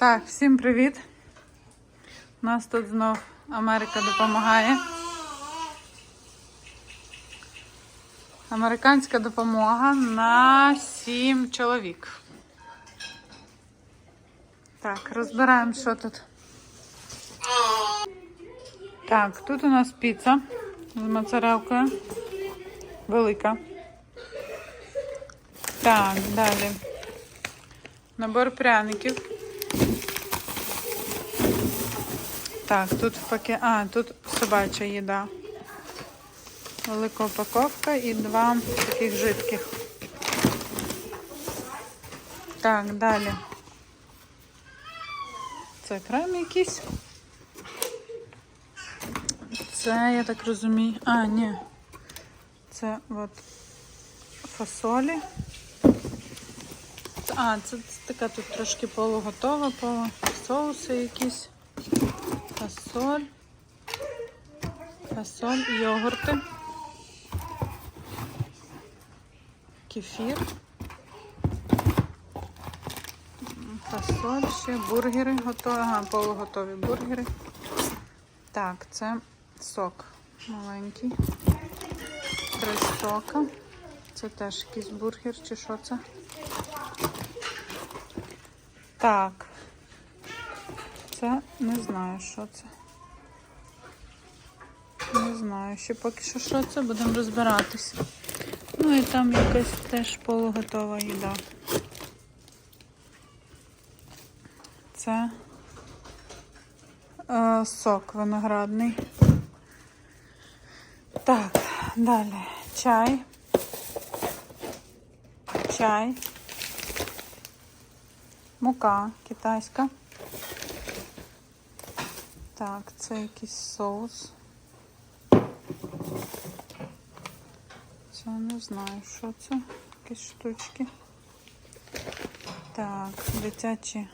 Так, всім привіт. У нас тут знов Америка допомагає. Американська допомога на 7 чоловік. Так, розбираємо, що тут. Так, тут у нас піца з моцарелкою. Велика. Так, далі. Набор пряників. Так, тут в паке... А, тут собача їда. Велика упаковка і два таких жидких. Так, далі. Це крем якийсь. Це, я так розумію. А, ні. Це от фасолі. А, це, це така тут трошки полуготова, полу соуси якісь. Фасоль. Фасоль, йогурти. Кефір. Фасоль ще, бургери готові. Ага, полуготові бургери. Так, це сок маленький. Три сока. Це теж якийсь бургер чи що це? Так. Це не знаю, що це. Не знаю, ще поки що що це, будемо розбиратись. Ну і там якась теж полуготова їда. Це е, сок виноградний. Так, далі. Чай. Чай. Мука китайська. Так, це якийсь соус. Це не знаю, що це. Якісь штучки. Так, дитячі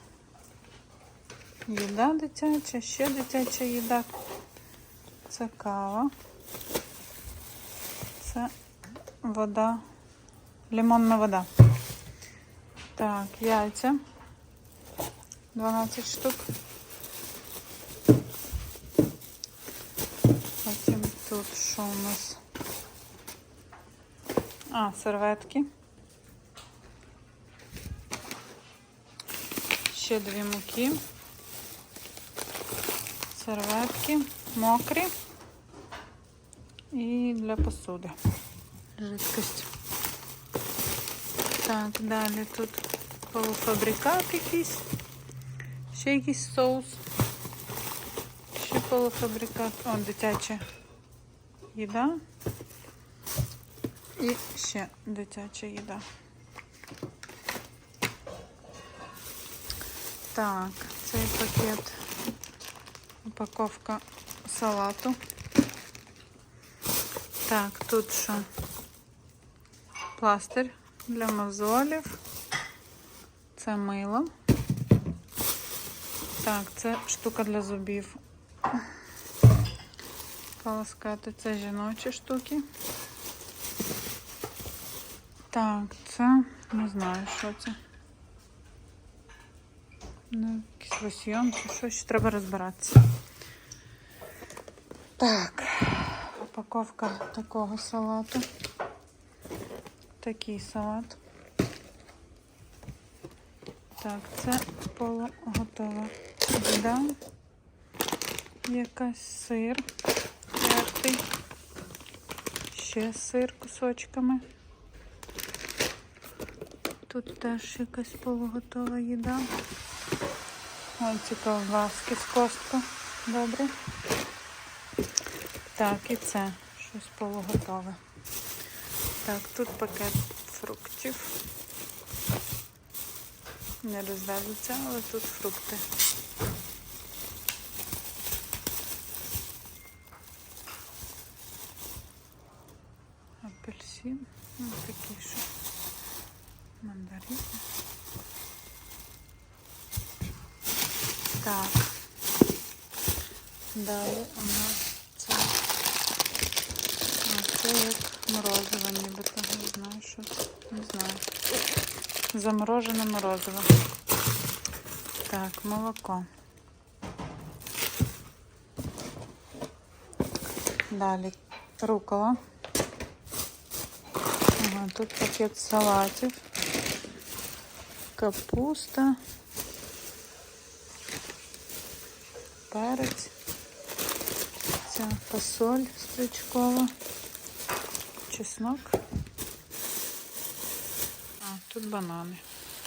їда дитяча, ще дитяча їда. Це кава. Це вода, лимонна вода. Так, яйця. 12 штук. Тут що у нас? А, серветки. Ще дві муки. Серветки мокрі. І для посуди. Жидкость. Так, далі тут полуфабрикат якийсь. Ще якийсь соус. Ще полуфабрикат. О, дитяча їда. І ще дитяча їда. Так, цей пакет. Упаковка салату. Так, тут що? Пластир для мозолів. Це мило. Так, це штука для зубів. Полоскати це жіночі штуки. Так, це не знаю, що це. Ну, якийсь лосьйон чи ще треба розбиратися. Так, упаковка такого салату. Такий салат. Так, це полуготова їда. Якась сир тертий. Ще сир кусочками. Тут теж якась полуготова їда. Ой, ці ковбаски з костка. Добре. Так, і це щось полуготове. Так, тут пакет фруктів. Не розвезуться, але тут фрукти. Апельсин. Ну, такі що. Мандарини. Так. Далі у нас це. Це як морозиво, нібито. Не знаю, що. Не знаю. Заморожене морозиво. Так, молоко. Далі рукола. Ага, тут пакет салатів. Капуста. Перець. Ця фасоль стрічкова. Чеснок. А, тут банани.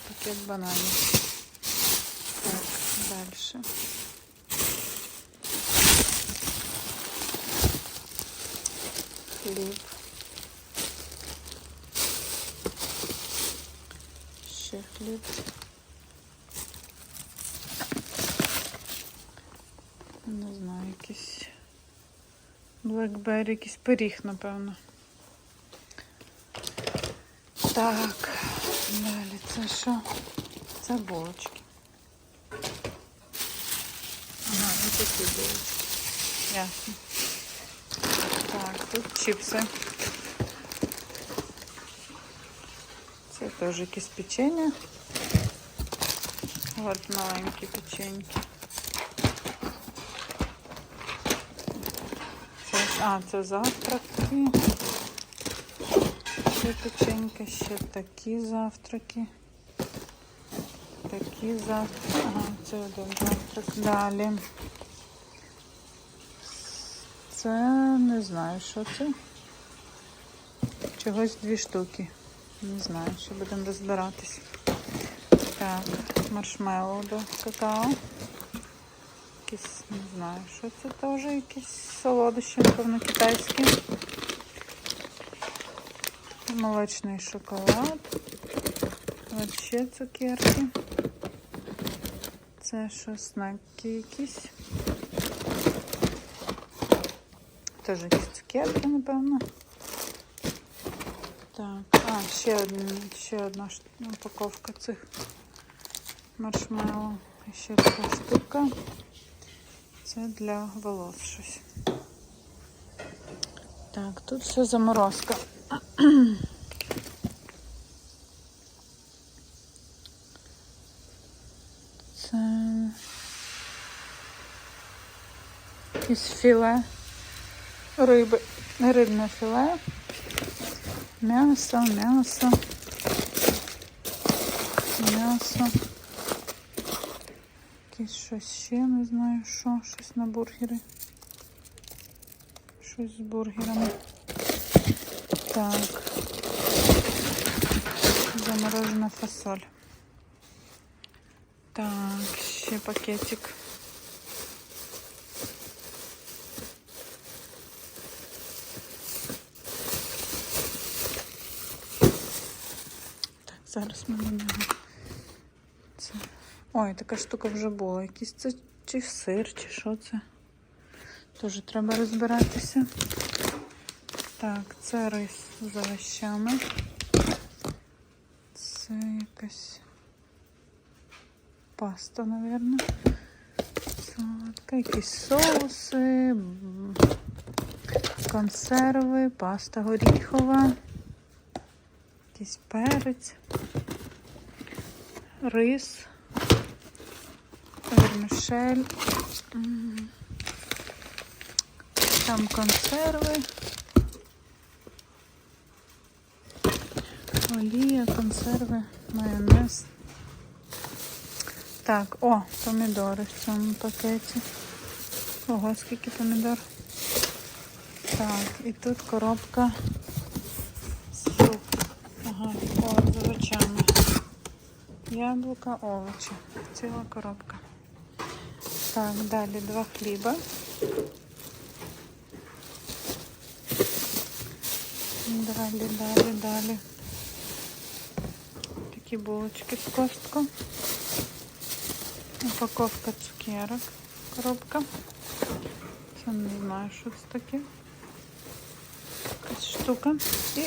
Пакет бананів. Так, дальше. Хліб. Ще хліб. Не знаю, якийсь Blackberry, якийсь пиріг, напевно. Так, далі це що? Це булочки. Ага, і такі булочки. Ясно. Так, тут чіпси. Теж якісь печення. От маленькі печеньки. А, це завтраки. Ще печенька, ще такі завтраки. Такі завтраки. Ага, це один завтрак. Далі. Це не знаю, що це. Чогось дві штуки. Не знаю, що будемо розбиратись. Так, маршмеллоу до какао. Якісь, не знаю, що це теж якісь солодощі, напевно, китайські. Молочний шоколад. От ще цукерки. Це що, снеки якісь. Теж якісь цукерки, напевно. Так, а, ще одна, ще одна упаковка цих маршмеллоу. І ще така штука. Це для волос щось. Так, тут все заморозка. Це якесь філе риби, рибне філе, м'ясо, м'ясо, м'ясо. Якесь щось ще, не знаю що, щось на бургери. Щось з бургерами. Так. Заморожена фасоль. Так, ще пакетик. Зараз ми на нього. Це. Ой, така штука вже була. Якийсь це чи сир, чи що це. Теж треба розбиратися. Так, це рис з овощами. Це якась паста, мабуть. Солодка, якісь соуси, консерви, паста горіхова, якийсь перець, рис, вермішель. Там консерви. Олія, консерви, майонез. Так, о, помідори в цьому пакеті. Ого, скільки помідор. Так, і тут коробка. Ага, о, з овочами. Яблука, овочі. Ціла коробка. Так, далі два хліба. Далі, далі, далі. Такі булочки з костком. Упаковка цукерок. Коробка. Це не знаю, що це таке. Якась штука. І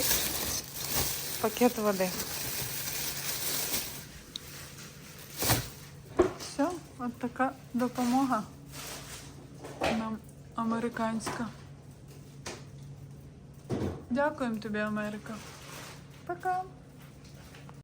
пакет води. Все, от така допомога нам американська. Дякуємо тобі, Америка. Пока.